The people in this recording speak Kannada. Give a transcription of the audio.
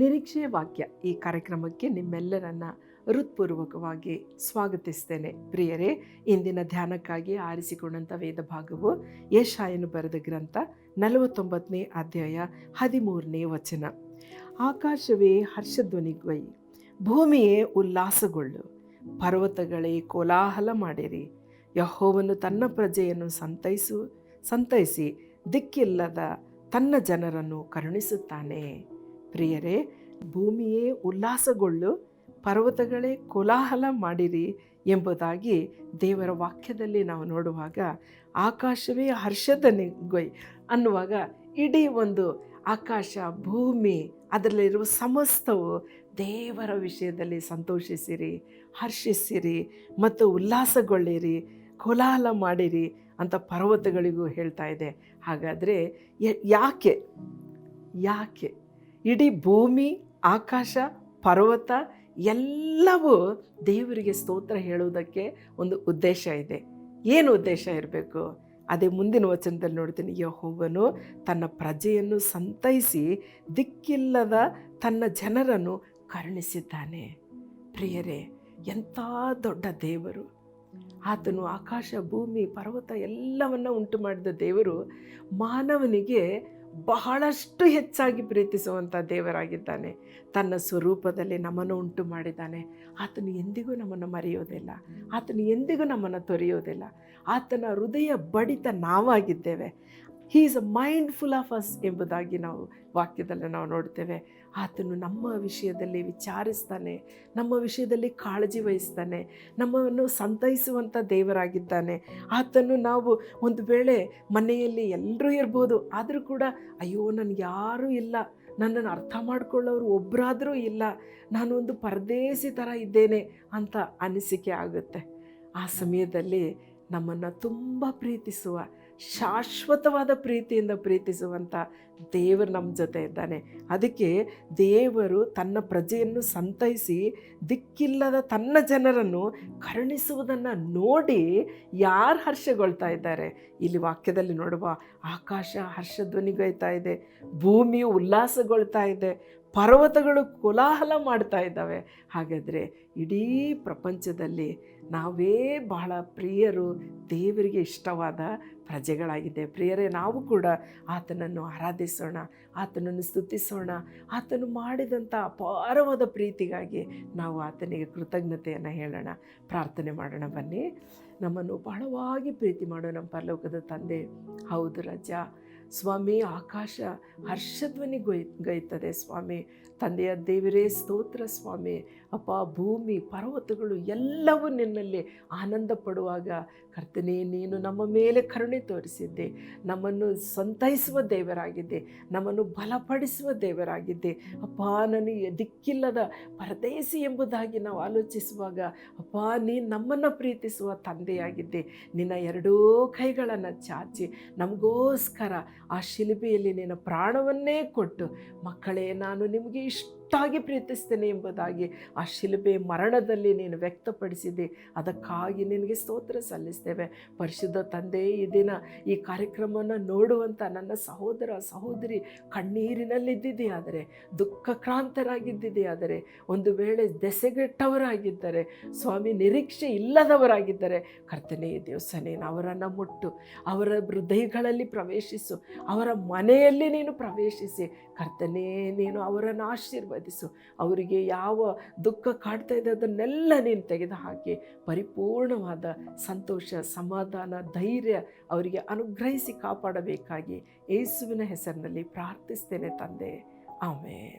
ನಿರೀಕ್ಷೆಯ ವಾಕ್ಯ. ಈ ಕಾರ್ಯಕ್ರಮಕ್ಕೆ ನಿಮ್ಮೆಲ್ಲರನ್ನ ಹೃತ್ಪೂರ್ವಕವಾಗಿ ಸ್ವಾಗತಿಸ್ತೇನೆ. ಪ್ರಿಯರೇ, ಇಂದಿನ ಧ್ಯಾನಕ್ಕಾಗಿ ಆರಿಸಿಕೊಂಡಂಥ ವೇದ ಭಾಗವು ಯಶಾಯನು ಬರೆದ ಗ್ರಂಥ ನಲವತ್ತೊಂಬತ್ತನೇ ಅಧ್ಯಾಯ ಹದಿಮೂರನೇ ವಚನ. ಆಕಾಶವೇ ಹರ್ಷಧ್ವನಿಗೊಯ್, ಭೂಮಿಯೇ ಉಲ್ಲಾಸಗೊಳ್ಳು, ಪರ್ವತಗಳೇ ಕೋಲಾಹಲ ಮಾಡಿರಿ. ಯಹೋವನು ತನ್ನ ಪ್ರಜೆಯನ್ನು ಸಂತೈಸು, ಸಂತೈಸಿ ದಿಕ್ಕಿಲ್ಲದ ತನ್ನ ಜನರನ್ನು ಕರುಣಿಸುತ್ತಾನೆ. ಪ್ರಿಯರೇ, ಭೂಮಿಯೇ ಉಲ್ಲಾಸಗೊಳ್ಳು, ಪರ್ವತಗಳೇ ಕೋಲಾಹಲ ಮಾಡಿರಿ ಎಂಬುದಾಗಿ ದೇವರ ವಾಕ್ಯದಲ್ಲಿ ನಾವು ನೋಡುವಾಗ, ಆಕಾಶವೇ ಹರ್ಷದ ನಿಗೊಯ್ ಅನ್ನುವಾಗ ಇಡೀ ಒಂದು ಆಕಾಶ, ಭೂಮಿ, ಅದರಲ್ಲಿರುವ ಸಮಸ್ತವು ದೇವರ ವಿಷಯದಲ್ಲಿ ಸಂತೋಷಿಸಿರಿ, ಹರ್ಷಿಸಿರಿ ಮತ್ತು ಉಲ್ಲಾಸಗೊಳ್ಳಿರಿ, ಕೋಲಾಹಲ ಮಾಡಿರಿ ಅಂತ ಪರ್ವತಗಳಿಗೂ ಹೇಳ್ತಾ ಇದೆ. ಹಾಗಾದರೆ ಯಾಕೆ ಯಾಕೆ ಇಡೀ ಭೂಮಿ, ಆಕಾಶ, ಪರ್ವತ ಎಲ್ಲವೂ ದೇವರಿಗೆ ಸ್ತೋತ್ರ ಹೇಳುವುದಕ್ಕೆ ಒಂದು ಉದ್ದೇಶ ಇದೆ. ಏನು ಉದ್ದೇಶ ಇರಬೇಕು? ಅದೇ ಮುಂದಿನ ವಚನದಲ್ಲಿ ನೋಡ್ತೀನಿ. ಯಹೋವನು ತನ್ನ ಪ್ರಜೆಯನ್ನು ಸಂತೈಸಿ ದಿಕ್ಕಿಲ್ಲದ ತನ್ನ ಜನರನ್ನು ಕರುಣಿಸಿದ್ದಾನೆ. ಪ್ರಿಯರೇ, ಎಂಥ ದೊಡ್ಡ ದೇವರು. ಆತನು ಆಕಾಶ, ಭೂಮಿ, ಪರ್ವತ ಎಲ್ಲವನ್ನ ಉಂಟು ಮಾಡಿದ ದೇವರು ಮಾನವನಿಗೆ ಬಹಳಷ್ಟು ಹೆಚ್ಚಾಗಿ ಪ್ರೀತಿಸುವಂಥ ದೇವರಾಗಿದ್ದಾನೆ. ತನ್ನ ಸ್ವರೂಪದಲ್ಲಿ ನಮ್ಮನ್ನು ಉಂಟು ಮಾಡಿದ್ದಾನೆ. ಆತನು ಎಂದಿಗೂ ನಮ್ಮನ್ನು ಮರೆಯೋದಿಲ್ಲ. ಆತನು ಎಂದಿಗೂ ನಮ್ಮನ್ನು ತೊರೆಯೋದಿಲ್ಲ. ಆತನ ಹೃದಯ ಬಡಿತ ನಾವಾಗಿದ್ದೇವೆ. He is a mindful of us ಎಂಬುದಾಗಿ ನಾವು ವಾಕ್ಯದಲ್ಲಿ ನಾವು ನೋಡ್ತೇವೆ. ಆತನು ನಮ್ಮ ವಿಷಯದಲ್ಲಿ ವಿಚಾರಿಸ್ತಾನೆ, ನಮ್ಮ ವಿಷಯದಲ್ಲಿ ಕಾಳಜಿ ವಹಿಸ್ತಾನೆ, ನಮ್ಮನ್ನು ಸಂತೈಸುವಂಥ ದೇವರಾಗಿದ್ದಾನೆ. ಆತನು ನಾವು ಒಂದು ವೇಳೆ ಮನೆಯಲ್ಲಿ ಎಲ್ಲರೂ ಇರ್ಬೋದು, ಆದರೂ ಕೂಡ ಅಯ್ಯೋ ನನಗೆ ಯಾರೂ ಇಲ್ಲ, ನನ್ನನ್ನು ಅರ್ಥ ಮಾಡ್ಕೊಳ್ಳೋರು ಒಬ್ಬರಾದರೂ ಇಲ್ಲ, ನಾನು ಒಂದು ಪರದೇಸಿ ಥರ ಇದ್ದೇನೆ ಅಂತ ಅನಿಸಿಕೆ ಆಗುತ್ತೆ. ಆ ಸಮಯದಲ್ಲಿ ನಮ್ಮನ್ನು ತುಂಬ ಪ್ರೀತಿಸುವ ಶಾಶ್ವತವಾದ ಪ್ರೀತಿಯಿಂದ ಪ್ರೀತಿಸುವಂಥ ದೇವರು ನಮ್ಮ ಜೊತೆ ಇದ್ದಾನೆ. ಅದಕ್ಕೆ ದೇವರು ತನ್ನ ಪ್ರಜೆಯನ್ನು ಸಂತೈಸಿ ದಿಕ್ಕಿಲ್ಲದ ತನ್ನ ಜನರನ್ನು ಕರುಣಿಸುವುದನ್ನು ನೋಡಿ ಯಾರು ಹರ್ಷಗೊಳ್ತಾ ಇದ್ದಾರೆ? ಇಲ್ಲಿ ವಾಕ್ಯದಲ್ಲಿ ನೋಡುವ ಆಕಾಶ ಹರ್ಷಧ್ವನಿಗೈತಾ ಇದೆ, ಭೂಮಿಯು ಉಲ್ಲಾಸಗೊಳ್ತಾ ಇದೆ ಪರ್ವತಗಳು ಕೋಲಾಹಲ ಮಾಡ್ತಾ ಇದ್ದಾವೆ. ಹಾಗಾದರೆ ಇಡೀ ಪ್ರಪಂಚದಲ್ಲಿ ನಾವೇ ಬಹಳ ಪ್ರಿಯರು, ದೇವರಿಗೆ ಇಷ್ಟವಾದ ಪ್ರಜೆಗಳಾಗಿದೆ ಪ್ರಿಯರೇ, ನಾವು ಕೂಡ ಆತನನ್ನು ಆರಾಧಿಸೋಣ, ಆತನನ್ನು ಸ್ತುತಿಸೋಣ, ಆತನು ಮಾಡಿದಂಥ ಅಪಾರವಾದ ಪ್ರೀತಿಗಾಗಿ ನಾವು ಆತನಿಗೆ ಕೃತಜ್ಞತೆಯನ್ನು ಹೇಳೋಣ. ಪ್ರಾರ್ಥನೆ ಮಾಡೋಣ ಬನ್ನಿ. ನಮ್ಮನ್ನು ಬಹಳವಾಗಿ ಪ್ರೀತಿ ಮಾಡೋ ನಮ್ಮ ಪರಲೋಕದ ತಂದೆ. ಹೌದು ರಜ. ಸ್ವಾಮಿ, ಆಕಾಶ ಹರ್ಷಧ್ವನಿ ಗೊಯ್ ಗೈತದೆ ಸ್ವಾಮಿ. ತಂದೆಯ ದೇವರೇ, ಸ್ತೋತ್ರ ಸ್ವಾಮಿ. ಅಪ್ಪ, ಭೂಮಿ, ಪರ್ವತಗಳು ಎಲ್ಲವೂ ನಿನ್ನಲ್ಲಿ ಆನಂದ ಪಡುವಾಗ ಕರ್ತನೇ, ನೀನು ನಮ್ಮ ಮೇಲೆ ಕರುಣೆ ತೋರಿಸಿದ್ದೆ. ನಮ್ಮನ್ನು ಸಂತೈಸುವ ದೇವರಾಗಿದ್ದೆ. ನಮ್ಮನ್ನು ಬಲಪಡಿಸುವ ದೇವರಾಗಿದ್ದೆ. ಅಪ್ಪ ನನಗೆ ದಿಕ್ಕಿಲ್ಲದ ಪರದೇಸಿ ಎಂಬುದಾಗಿ ನಾವು ಆಲೋಚಿಸುವಾಗ ಅಪ್ಪ ನೀನು ನಮ್ಮನ್ನು ಪ್ರೀತಿಸುವ ತಂದೆಯಾಗಿದ್ದೆ. ನಿನ್ನ ಎರಡೂ ಕೈಗಳನ್ನು ಚಾಚಿ, ನಮಗೋಸ್ಕರ ಆ ಶಿಲ್ಬೆಯಲ್ಲಿ ನಿನ್ನ ಪ್ರಾಣವನ್ನೇ ಕೊಟ್ಟು ಮಕ್ಕಳೇ ನಾನು ನಿಮಗೆ ಇಷ್ಟಾಗಿ ಪ್ರೀತಿಸ್ತೇನೆ ಎಂಬುದಾಗಿ ಆ ಶಿಲುಬೆ ಮರಣದಲ್ಲಿ ನೀನು ವ್ಯಕ್ತಪಡಿಸಿದೆ. ಅದಕ್ಕಾಗಿ ನಿನಗೆ ಸ್ತೋತ್ರ ಸಲ್ಲಿಸ್ತೇವೆ. ಪರಿಶುದ್ಧ ತಂದೆ, ಈ ದಿನ ಈ ಕಾರ್ಯಕ್ರಮವನ್ನು ನೋಡುವಂಥ ನನ್ನ ಸಹೋದರ, ಸಹೋದರಿ ಕಣ್ಣೀರಿನಲ್ಲಿದ್ದಿದೆಯಾದರೆ ದುಃಖಕ್ರಾಂತರಾಗಿದ್ದಿದೆಯಾದರೆ ಒಂದು ವೇಳೆ ದೆಸೆಗೆಟ್ಟವರಾಗಿದ್ದರೆ, ಸ್ವಾಮಿ ನಿರೀಕ್ಷೆ ಇಲ್ಲದವರಾಗಿದ್ದರೆ, ಕರ್ತನೇ ದಿವಸ ನೀನು ಅವರನ್ನು ಮುಟ್ಟು, ಅವರ ಹೃದಯಗಳಲ್ಲಿ ಪ್ರವೇಶಿಸು, ಅವರ ಮನೆಯಲ್ಲಿ ನೀನು ಪ್ರವೇಶಿಸಿ, ಕರ್ತನೇ ನೀನು ಅವರನ್ನು ಆಶೀರ್ವದಿಸು ಆಶೀರ್ವದಿಸು ಅವರಿಗೆ ಯಾವ ದುಃಖ ಕಾಡ್ತಾ ಇದೆ ಅದನ್ನೆಲ್ಲ ನೀನು ತೆಗೆದುಹಾಕಿ ಪರಿಪೂರ್ಣವಾದ ಸಂತೋಷ, ಸಮಾಧಾನ, ಧೈರ್ಯ ಅವರಿಗೆ ಅನುಗ್ರಹಿಸಿ ಕಾಪಾಡಬೇಕಾಗಿ ಯೇಸುವಿನ ಹೆಸರಿನಲ್ಲಿ ಪ್ರಾರ್ಥಿಸ್ತೇನೆ ತಂದೆ. ಆಮೇಲೆ